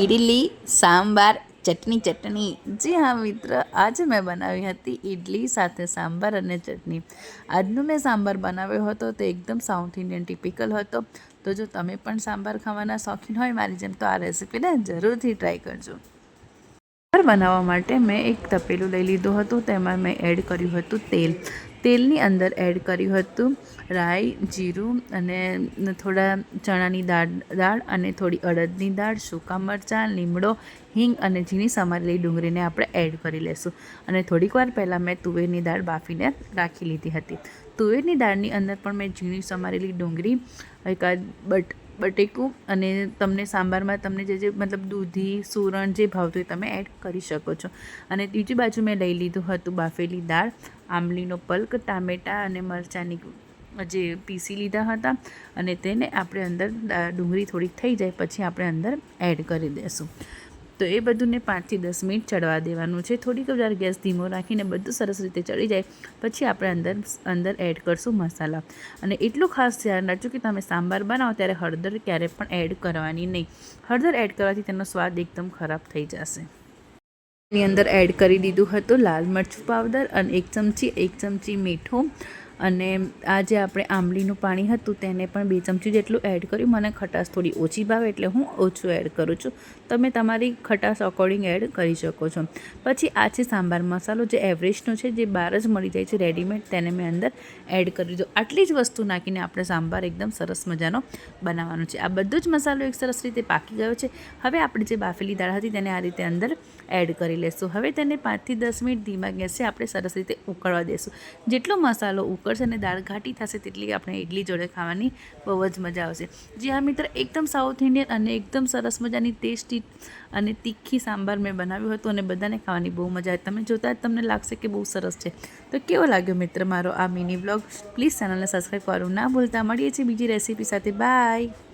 ઇડલી સાંભાર ચટણી ચટણી. જી હા મિત્ર, આજે મેં બનાવી હતી ઇડલી સાથે સાંભાર અને ચટણી. આજનો મેં સાંભાર બનાવ્યો હતો, તે એકદમ સાઉથ ઇન્ડિયન ટિપિકલ હતો. તો જો તમે પણ સાંભાર ખાવાના શોખીન હોય, મારી જેમ તો આ રેસીપીને જરૂરથી ટ્રાય કરજો. સાંભાર બનાવવા માટે મેં એક તપેલું લઈ લીધું હતું, તેમાં મેં એડ કર્યું હતું તેલ. તેલની અંદર એડ કર્યું હતું. રાઈ, જીરું અને થોડા ચણાની દાળ દાળ અને થોડી અડદની દાળ, સૂકા મરચાં, લીમડો, હિંગ અને ઝીણી સમારેલી ડુંગળીને આપણે એડ કરી લઈશું અને થોડીક વાર પહેલાં મેં તુવેરની દાળ બાફીને રાખી લીધી હતી. તુવેરની દાળની અંદર પણ મેં ઝીણી સમારેલી ડુંગળી એકાદ બટ બટેકું અને તમને સાંભારમાં તમને જે જે મતલબ દૂધી, સુરણ જે ભાવતું હોય તમે એડ કરી શકો છો. અને બીજી બાજુ મેં લઈ લીધું હતું બાફેલી દાળ, આંબલીનો પલ્ક, ટામેટાં અને મરચાંની જે પીસી લીધા હતા અને તેને આપણે અંદર ડુંગળી થોડીક થઈ જાય, પછી આપણે અંદર એડ કરી દઈશું તો એ બધુંને પાંચથી દસ મિનિટ ચડવા દેવાનું છે. થોડીક વાર ગેસ ધીમો રાખીને બધું સરસ રીતે ચડી જાય. પછી આપણે અંદર અંદર એડ કરશું મસાલા. અને એટલું ખાસ ધ્યાન રાખજો કે તમે સાંભાર બનાવો ત્યારે હળદર ક્યારે પણ એડ કરવાની નહીં. હળદર એડ કરવાથી તેનો સ્વાદ એકદમ ખરાબ થઈ જશે. એની અંદર એડ કરી દીધું હતું લાલ મરચું પાવડર અને એક ચમચી એક ચમચી મીઠું. અને આ જે આપણે આંબલીનું પાણી હતું તેને પણ બે ચમચી જેટલું એડ કર્યું. મને ખટાશ થોડી ઓછી ભાવે એટલે હું ઓછું એડ કરું છું. તમે તમારી ખટાશ અકોર્ડિંગ એડ કરી શકો છો. પછી આ છે સાંભાર મસાલો જે એવરેસ્ટનો છે, જે બહાર જ મળી જાય છે રેડીમેડ તેને મેં અંદર એડ કરી દીધો. આટલી જ વસ્તુ નાખીને આપણે સાંભાર એકદમ સરસ મજાનો બનાવવાનો છે. આ બધો જ મસાલો એક સરસ રીતે પાકી ગયો છે. હવે આપણે જે બાફેલી દાળ હતી તેને આ રીતે અંદર એડ કરી લેશું. હવે તેને પાંચથી દસ મિનિટ ધીમા ગેસે આપણે સરસ રીતે ઉકળવા દેશું. જેટલો મસાલો ઉકળશે અને દાળ ઘાટી થશે તેટલી આપણે ઇડલી જોડે ખાવાની બહુ જ મજા આવશે. જી આ મિત્ર, એકદમ સાઉથ ઇન્ડિયન અને એકદમ સરસ મજાની ટેસ્ટી અને તીખી સાંભાર મેં બનાવ્યું હતું અને બધાને ખાવાની બહુ મજા આવે. તમે જોતા જ તમને લાગશે કે બહુ સરસ છે. તો કેવો લાગ્યો મિત્ર મારો આ મિની બ્લોગ પ્લીઝ ચેનલને સબસ્ક્રાઈબ કરવાનું ના ભૂલતા. મળીએ છીએ બીજી રેસીપી સાથે. બાય